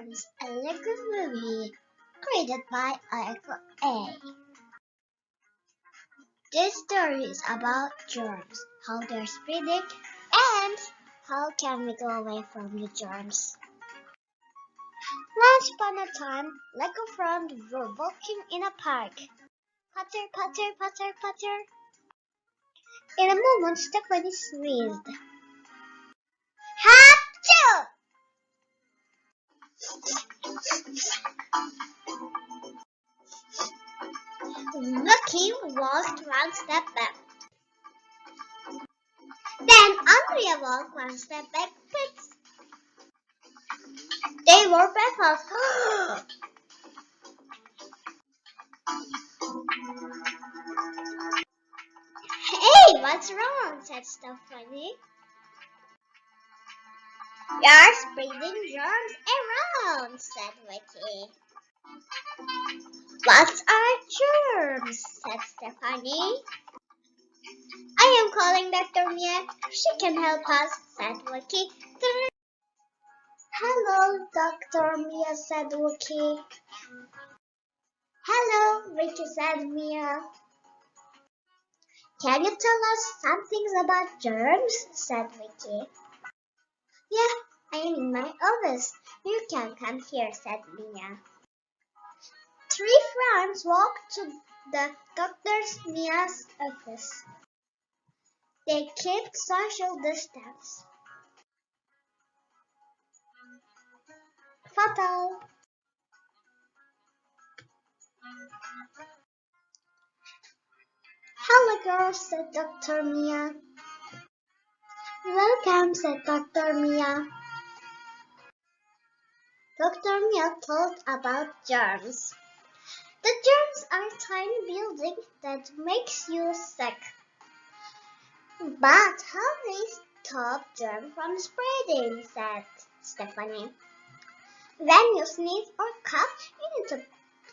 Germs, a Lego movie created by Aiko A. This story is about germs, how they're spreading, and how can we go away from the germs. Once upon a time, Lego friends were walking in a park. Patter, patter, patter, patter. In a moment, Stephanie sneezed. Lucky walked one step back. Then Andrea walked one step back. But they were baffled. hey, what's wrong? said Stephanie. You're spreading germs around, said Vicky. What are germs? said Stephanie. I am calling Dr. Mia. She can help us, said Vicky. Hello, Dr. Mia, said Vicky. Hello, Vicky said Mia. Can you tell us some things about germs? said Vicky. Yeah, Am in my office. You can come here, said Mia. Three friends walked to the doctor's Mia's office. They kept social distance. Photo. Hello, girls, said Dr. Mia. Welcome, said Dr. Mia. Dr. Mia told about germs. The germs are tiny buildings that makes you sick. But how they stop germs from spreading, said Stephanie. When you sneeze or cough, you need to,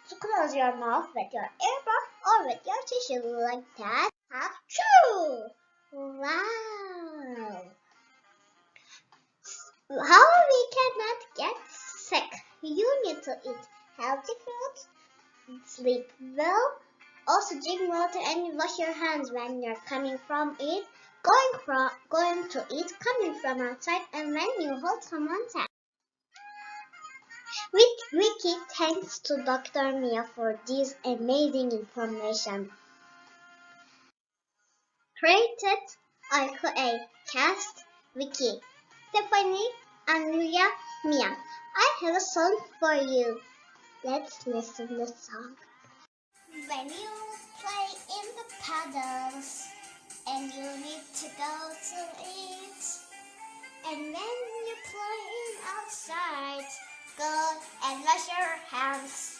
to close your mouth with your earbud or with your tissue like that. Achoo! Healthy food, sleep well, also drink water and wash your hands when you're coming from it, going from going to eat, coming from outside, and when you hold someone's hand. Wiki, thanks to Dr. Mia for this amazing information. Created Aiko A. Cast Wiki. Stephanie, and Andrea, Mia. I have a song for you. Let's listen the song. When you play in the puddles and you need to go to eat, and when you're playing outside, go and wash your hands.